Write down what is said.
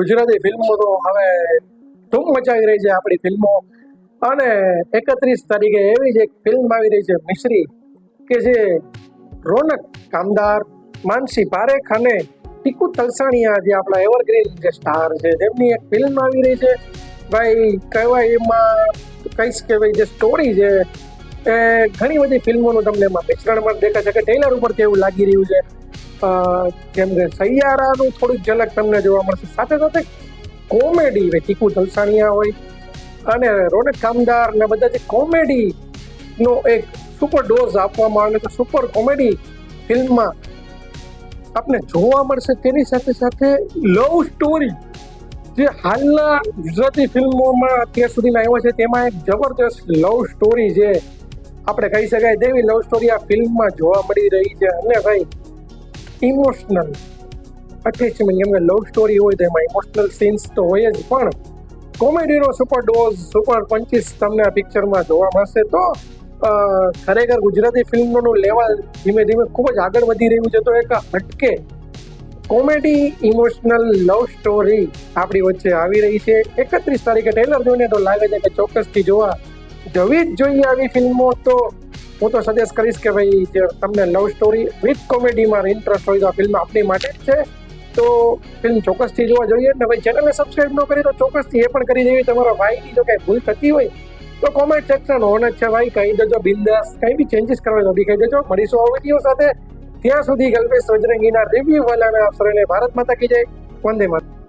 ગુજરાતી ફિલ્મો તો હવે ધૂમ મચાવી રહી છે આપણી ફિલ્મો. અને એકત્રીસ તારીખે એવી જ એક ફિલ્મ આવી રહી છે મિશ્રી, કે જે રોનક કામદાર, માનસી પારેખ અને ટીકુ તલસાણીયા જે આપણા એવરગ્રીન જે સ્ટાર છે, તેમની એક ફિલ્મ આવી રહી છે. ભાઈ, કહેવાય એમાં કહીશ કે ભાઈ જે સ્ટોરી છે, એ ઘણી બધી ફિલ્મોનું તમને એમાં મિશ્રણમાં દેખાય છે કે ટ્રેલર ઉપરથી એવું લાગી રહ્યું છે. જેમ કે સૈયારાનું થોડીક ઝલક તમને જોવા મળશે. સાથે સાથે કોમેડી એટલે ટીકુ તલસાણીયા હોય અને રોનક કામદાર ને બધા જે કોમેડી નો એક સુપર ડોઝ આપવામાં આવે તો સુપર કોમેડી ફિલ્મમાં આપને જોવા મળશે. તેની સાથે સાથે લવ સ્ટોરી જે હાલના ગુજરાતી ફિલ્મોમાં અત્યાર સુધીમાં આવ્યો છે, તેમાં એક જબરદસ્ત લવ સ્ટોરી છે આપણે કહી શકાય તેવી લવ સ્ટોરી આ ફિલ્મમાં જોવા મળી રહી છે. અને ભાઈ ઇમોશનલ અટેચમેન્ટ કેમ કે લવ સ્ટોરી હોય તો એમાં ઇમોશનલ સીન્સ તો હોય જ. પણ કોમેડીનો સુપર ડોઝ સુપર પંચીસ તમને આ પિક્ચરમાં જોવા મળશે તો ખરેખર ગુજરાતી ફિલ્મોનું લેવલ ધીમે ધીમે ખૂબ જ આગળ વધી રહ્યું છે. તો એક હટકે કોમેડી ઇમોશનલ લવ સ્ટોરી આપણી વચ્ચે આવી રહી છે. એકત્રીસ તારીખે ટ્રેલર જોઈને તો લાગે છે કે ચોક્કસથી જોવા જવી જ જોઈએ આવી ફિલ્મો તો હું તો સજેસ્ટ કરીશ કે ભાઈ જે તમને લવ સ્ટોરી વિથ કોમેડીમાં ઇન્ટરેસ્ટ હોય તો આ ફિલ્મ આપણી માટે જ છે. તો ફિલ્મ ચોક્કસથી જોવા જોઈએ ને ભાઈ ચેનલને સબસ્ક્રાઈબ ન કરી તો ચોક્કસથી એ પણ કરી દેવી. તમારા ભાઈની જો કંઈ ભૂલ થતી હોય તો કોમેન્ટ સેક્શન ઓન જ છે ભાઈ. કહી દેજો બિંદાસ. કંઈ બી ચેન્જીસ કરવા તો બી કહી દેજો. મળીશું આ વીડિયો સાથે. ત્યાં સુધી ગલ્પેશ બજરંગીના રિવ્યુ વાલાના અવસરને ભારત માતા કી જય. વંદે માતા